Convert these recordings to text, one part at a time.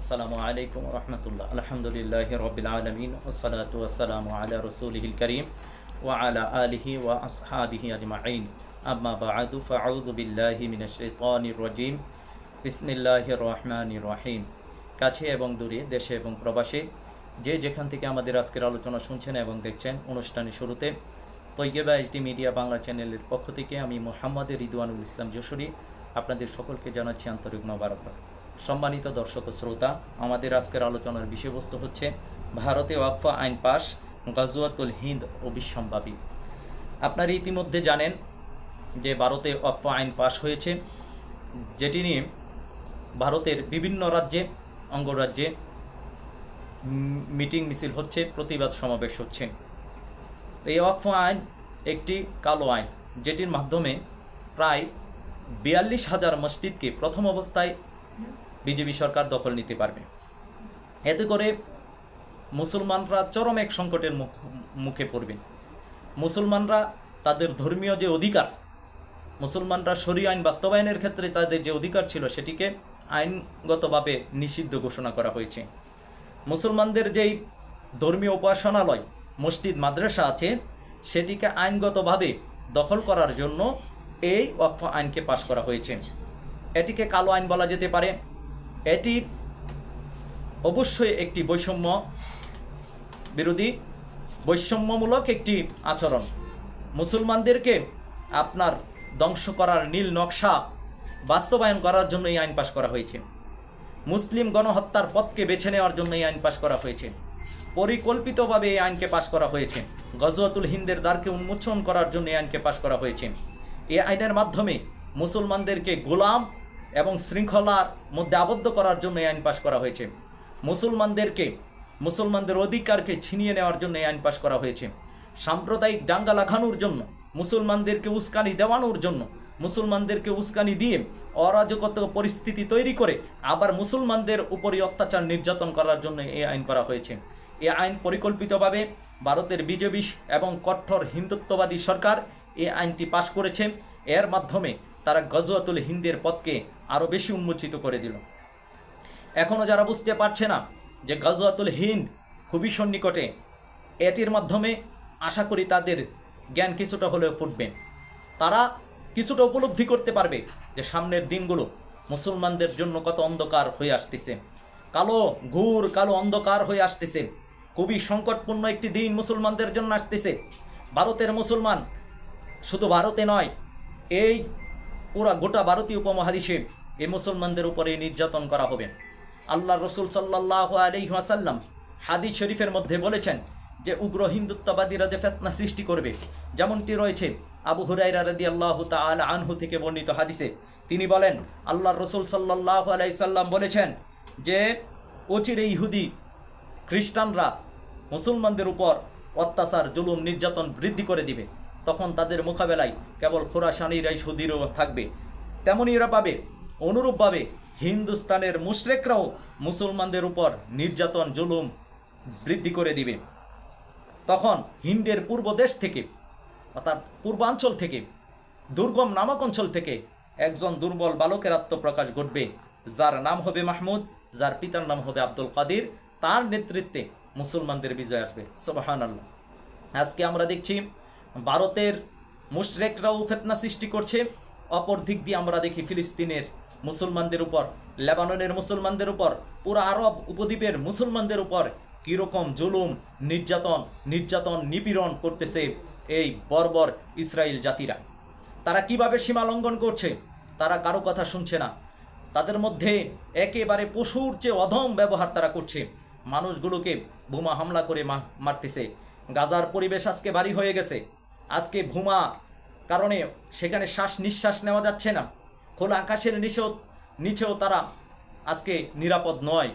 আসসালামু আলাইকুম রহমতুল্লাহ। আলহামদুলিল্লাহ রবিল আলমিন আলা রসুলহিল করিম ওয়া আলা আলিহি ওয়া আসহাবিহি আজমাইন। আম্মা বাআদু ফাউযু বিল্লাহি রাজিম। বিসমিল্লাহির রহমানির রহিম। কাছে এবং দূরে, দেশে এবং প্রবাসে যে যেখান থেকে আমাদের আজকের আলোচনা শুনছেন এবং দেখছেন অনুষ্ঠানের শুরুতে তৈয়বা এইচডি মিডিয়া বাংলা চ্যানেলের পক্ষ থেকে আমি মোহাম্মদ রিদওয়ানুল ইসলাম যশোরী আপনাদের সকলকে জানাচ্ছি আন্তরিক মোবারকবাদ। সম্মানিত দর্শক শ্রোতা, আমাদের আজকের আলোচনার বিষয়বস্তু হচ্ছে ভারতে ওয়াকফা আইন পাশ, গাজওয়াতুল হিন্দ ও বিশ্বম্ভাবী। আপনারা ইতিমধ্যে জানেন যে ভারতে ওয়াকফা আইন পাশ হয়েছে, যেটি নিয়ে ভারতের বিভিন্ন রাজ্যে, অঙ্গরাজ্যে মিটিং মিছিল হচ্ছে, প্রতিবাদ সমাবেশ হচ্ছে। এই ওয়াকফ আইন একটি কালো আইন, যেটির মাধ্যমে প্রায় বিয়াল্লিশ হাজার মসজিদকে প্রথম অবস্থায় বিজেপি সরকার দখল নিতে পারবে। এতে করে মুসলমানরা চরম এক সংকটের মুখ- মুখে পড়বে। মুসলমানরা তাদের ধর্মীয় যে অধিকার, মুসলমানরা শরী আইন বাস্তবায়নের ক্ষেত্রে তাদের যে অধিকার ছিল সেটিকে আইনগতভাবে নিষিদ্ধ ঘোষণা করা হয়েছে। মুসলমানদের যেই ধর্মীয় উপাসনালয়, মসজিদ, মাদ্রাসা আছে, সেটিকে আইনগতভাবে দখল করার জন্য এই ওয়াকফ আইনকে পাশ করা হয়েছে। এটিকে কালো আইন বলা যেতে পারে। এটি অবশ্যই একটি বৈষম্য বিরোধী, বৈষম্যমূলক একটি আচরণ। মুসলমানদেরকে আপনার ধ্বংস করার নীল নকশা বাস্তবায়ন করার জন্য এই আইন পাশ করা হয়েছে। মুসলিম গণহত্যার পথকে বেছে নেওয়ার জন্য এই আইন পাশ করা হয়েছে। পরিকল্পিতভাবে এই আইনকে পাশ করা হয়েছে। গজওয়াতুল হিন্দের দ্বারকে উন্মোচন করার জন্য এই আইনকে পাশ করা হয়েছে। এই আইনের মাধ্যমে মুসলমানদেরকে গোলাম এবং শৃঙ্খলার মধ্যে আবদ্ধ করার জন্য এই আইন পাশ করা হয়েছে। মুসলমানদেরকে, মুসলমানদের অধিকারকে ছিনিয়ে নেওয়ার জন্য এই আইন পাশ করা হয়েছে। সাম্প্রদায়িক দাঙ্গা লাগানোর জন্য, মুসলমানদেরকে উস্কানি দেওয়ানোর জন্য, মুসলমানদেরকে উস্কানি দিয়ে অরাজকত পরিস্থিতি তৈরি করে আবার মুসলমানদের উপরই অত্যাচার নির্যাতন করার জন্য এই আইন করা হয়েছে। এই আইন পরিকল্পিতভাবে ভারতের বিজেপি এবং কঠোর হিন্দুত্ববাদী সরকার এ আইনটি পাশ করেছে। এর মাধ্যমে তারা গজওয়াতুল হিন্দের পথকে আরও বেশি উন্মোচিত করে দিল। এখনও যারা বুঝতে পারছে না যে গজওয়াতুল হিন্দ খুবই সন্নিকটে, এটির মাধ্যমে আশা করি তাদের জ্ঞান কিছুটা হলেও ফুটবে। তারা কিছুটা উপলব্ধি করতে পারবে যে সামনের দিনগুলো মুসলমানদের জন্য কত অন্ধকার হয়ে আসতেছে। কালো ঘুর, কালো অন্ধকার হয়ে আসতেছে। খুবই সংকটপূর্ণ একটি দিন মুসলমানদের জন্য আসতেছে। ভারতের মুসলমান শুধু ভারতে নয়, এই পুরা গোটা ভারতীয় উপমহাদেশে এই মুসলমানদের উপরে নির্যাতন করা হবে। আল্লাহ রসুল সাল্লাহ আলহাসাল্লাম হাদিস শরীফের মধ্যে বলেছেন যে, উগ্র হিন্দুত্ববাদীরা যে ফেতনা সৃষ্টি করবে, যেমনটি রয়েছে আবু হুরাইরা রাদি আল্লাহ তাল আনহু থেকে বর্ণিত হাদিসে। তিনি বলেন, আল্লাহ রসুল সাল্লাহ আলাইসাল্লাম বলেছেন যে, অচিরে ইহুদি খ্রিস্টানরা মুসলমানদের উপর অত্যাচার, জুলুম, নির্যাতন বৃদ্ধি করে দিবে। তখন তাদের মোকাবেলায় কেবল খোরাসানিরাই সুদৃঢ় থাকবে। তেমনই এরা পাবে অনুরূপভাবে হিন্দুস্তানের মুশরেকরাও মুসলমানদের উপর নির্যাতন, জুলুম বৃদ্ধি করে দিবে। তখন হিন্দের পূর্ব দেশ থেকে, অর্থাৎ পূর্বাঞ্চল থেকে, দুর্গম নামক অঞ্চল থেকে একজন দুর্বল বালকের আত্মপ্রকাশ ঘটবে, যার নাম হবে মাহমুদ, যার পিতার নাম হবে আব্দুল কাদির। তার নেতৃত্বে মুসলমানদের বিজয় আসবে। সোবাহান আল্লাহ আজকে আমরা দেখছি, ভারতের মুশরেকরাও ফেতনা সৃষ্টি করছে, অপর দিক দিয়ে আমরা দেখি ফিলিস্তিনের মুসলমানদের উপর, লেবাননের মুসলমানদের উপর, পুরো আরব উপদ্বীপের মুসলমানদের উপর কীরকম জুলুম, নির্যাতন নির্যাতন, নিপীড়ন করতেছে এই বর্বর ইসরায়েল জাতিরা। তারা কীভাবে সীমা লঙ্ঘন করছে, তারা কারও কথা শুনছে না। তাদের মধ্যে একেবারে পশুর চেয়ে অধম ব্যবহার তারা করছে। মানুষগুলোকে বোমা হামলা করে মারতেছে। গাজার পরিবেশ আজকে ভারী হয়ে গেছে। আজকে ভূমা কারণে সেখানে শ্বাস নিঃশ্বাস নেওয়া যাচ্ছে না। খোলা আকাশের নিচেও নিচেও তারা আজকে নিরাপদ নয়।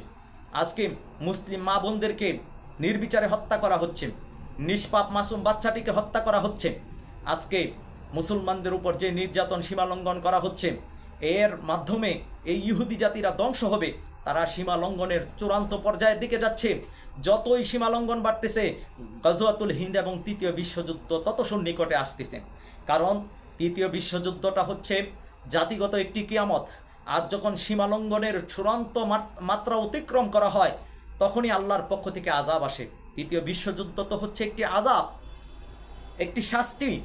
আজকে মুসলিম মা বোনদেরকে নির্বিচারে হত্যা করা হচ্ছে। নিষ্পাপ মাসুম বাচ্চাটিকে হত্যা করা হচ্ছে। আজকে মুসলমানদের উপর যে নির্যাতন সীমালঙ্ঘন করা হচ্ছে, এর মাধ্যমে এই ইহুদি জাতিরা ধ্বংস হবে। তারা সীমা লঙ্ঘনের চূড়ান্ত পর্যায়ের দিকে যাচ্ছে। যতই সীমা লঙ্ঘন বাড়তেছে, গজওয়াতুল হিন্দ এবং তৃতীয় বিশ্বযুদ্ধ তত সন্নিকটে আসতেছে। কারণ তৃতীয় বিশ্বযুদ্ধটা হচ্ছে জাতিগত একটি কিয়ামত আর যখন সীমালঙ্ঘনের চূড়ান্ত মাত- মাত্রা অতিক্রম করা হয়, তখনই আল্লাহর পক্ষ থেকে আজাব আসে। তৃতীয় বিশ্বযুদ্ধ তো হচ্ছে একটি আজাব একটি শাস্তি।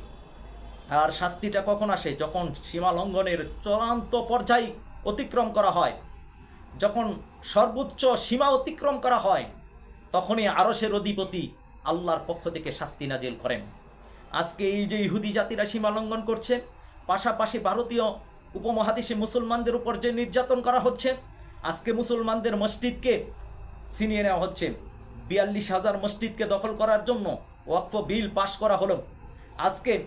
আর শাস্তিটা কখন আসে? যখন সীমা লঙ্ঘনের চূড়ান্ত পর্যায় অতিক্রম করা হয়, যখন সর্বোচ্চ সীমা অতিক্রম করা হয়, তখনই আরসের অধিপতি আল্লাহর পক্ষ থেকে শাস্তি নাজিল করেন। আজকে এই যে ইহুদি জাতিরা সীমা লঙ্ঘন করছে, পাশাপাশি ভারতীয় উপমহাদেশে মুসলমানদের উপর যে নির্যাতন করা হচ্ছে, আজকে মুসলমানদের মসজিদকে ছিনিয়ে নেওয়া হচ্ছে। বিয়াল্লিশ হাজার মসজিদকে দখল করার জন্য ওয়াকফ বিল পাশ করা হলো। আজকে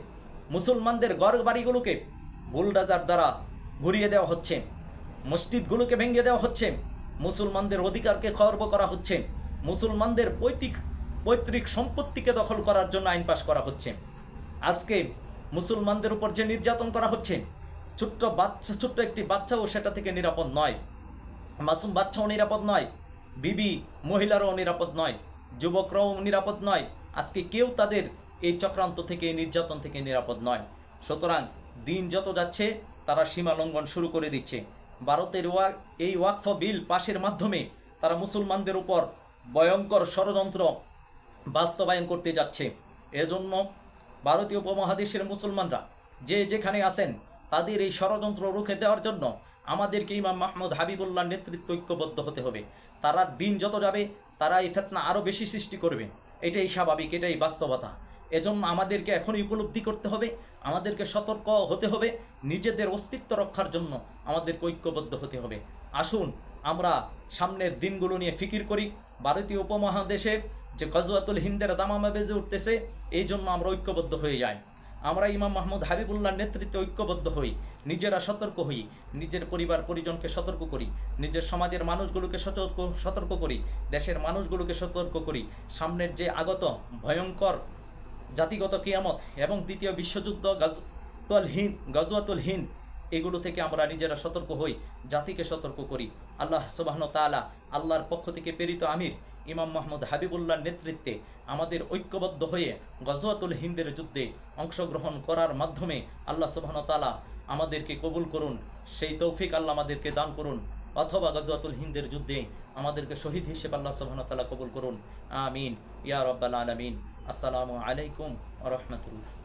মুসলমানদের ঘর বাড়িগুলোকে বুলডাজার দ্বারা ঘুরিয়ে দেওয়া হচ্ছে। মসজিদগুলোকে ভেঙে দেওয়া হচ্ছে। মুসলমানদের অধিকারকে খর্ব করা হচ্ছে। মুসলমানদের পৈতৃক পৈতৃক সম্পত্তিকে দখল করার জন্য আইন পাশ করা হচ্ছে। আজকে মুসলমানদের উপর যে নির্যাতন করা হচ্ছে ছোট্ট বাচ্চা, ছোট্ট একটি বাচ্চাও সেটা থেকে নিরাপদ নয়। মাসুম বাচ্চাও নিরাপদ নয়, বিবি মহিলারাও নিরাপদ নয়, যুবকরাও নিরাপদ নয়, আজকে কেউ তাদের এই চক্রান্ত থেকে নির্যাতন থেকে নিরাপদ নয়। সুতরাং দিন যত যাচ্ছে, তারা সীমা লঙ্ঘন শুরু করে দিচ্ছে। ভারতের ওয়া, এই ওয়াকফ বিল পাশের মাধ্যমে তারা মুসলমানদের উপর ভয়ঙ্কর ষড়যন্ত্র বাস্তবায়ন করতে যাচ্ছে। এজন্য ভারতীয় উপমহাদেশের মুসলমানরা যে যেখানে আছেন তাদের এই ষড়যন্ত্র রুখে দেওয়ার জন্য আমাদেরকে ইমাম মাহমুদ হাবিবুল্লাহ নেতৃত্ব ঐক্যবদ্ধ হতে হবে। তারা দিন যত যাবে, তারা এই ফেতনা আরও বেশি সৃষ্টি করবে। এটাই স্বাভাবিক, এটাই বাস্তবতা। এজন্য আমাদেরকে এখনই উপলব্ধি করতে হবে, আমাদেরকে সতর্ক হতে হবে, নিজেদের অস্তিত্ব রক্ষার জন্য আমাদেরকে ঐক্যবদ্ধ হতে হবে। আসুন, আমরা সামনের দিনগুলো নিয়ে ফিকির করি। ভারতীয় উপমহাদেশে যে গজওয়াতুল হিন্দের দামামা বেজে উঠতেছে, এই জন্য আমরা ঐক্যবদ্ধ হয়ে যাই। আমরা ইমাম মাহমুদ হাবিবুল্লাহর নেতৃত্বে ঐক্যবদ্ধ হই, নিজেরা সতর্ক হই, নিজের পরিবার, পরিজনকে সতর্ক করি, নিজের সমাজের মানুষগুলোকে সতর্ক সতর্ক করি, দেশের মানুষগুলোকে সতর্ক করি, সামনের যে আগত ভয়ঙ্কর জাতিগত কিয়ামত এবং দ্বিতীয় বিশ্বযুদ্ধ, গজওয়াতুল হিন্দ গজওয়াতুল হিন্দ, এগুলো থেকে আমরা নিজেরা সতর্ক হই, জাতিকে সতর্ক করি। আল্লাহ সুবাহন তালা আল্লাহর পক্ষ থেকে প্রেরিত আমির ইমাম মাহমুদ হাবিবুল্লাহর নেতৃত্বে আমাদের ঐক্যবদ্ধ হয়ে গজওয়াতুল হিন্দের যুদ্ধে অংশগ্রহণ করার মাধ্যমে আল্লাহ সুবাহন তালা আমাদেরকে কবুল করুন, সেই তৌফিক আল্লাহ আমাদেরকে দান করুন, অথবা গজওয়াতুল হিন্দের যুদ্ধে আমাদেরকে শহীদ হিসেবে আল্লাহ সুবাহন তালা কবুল করুন। আমিন। ইয়া রব্বাল আলমিন। আসসালামু আলাইকুম রহমতুল্লাহ।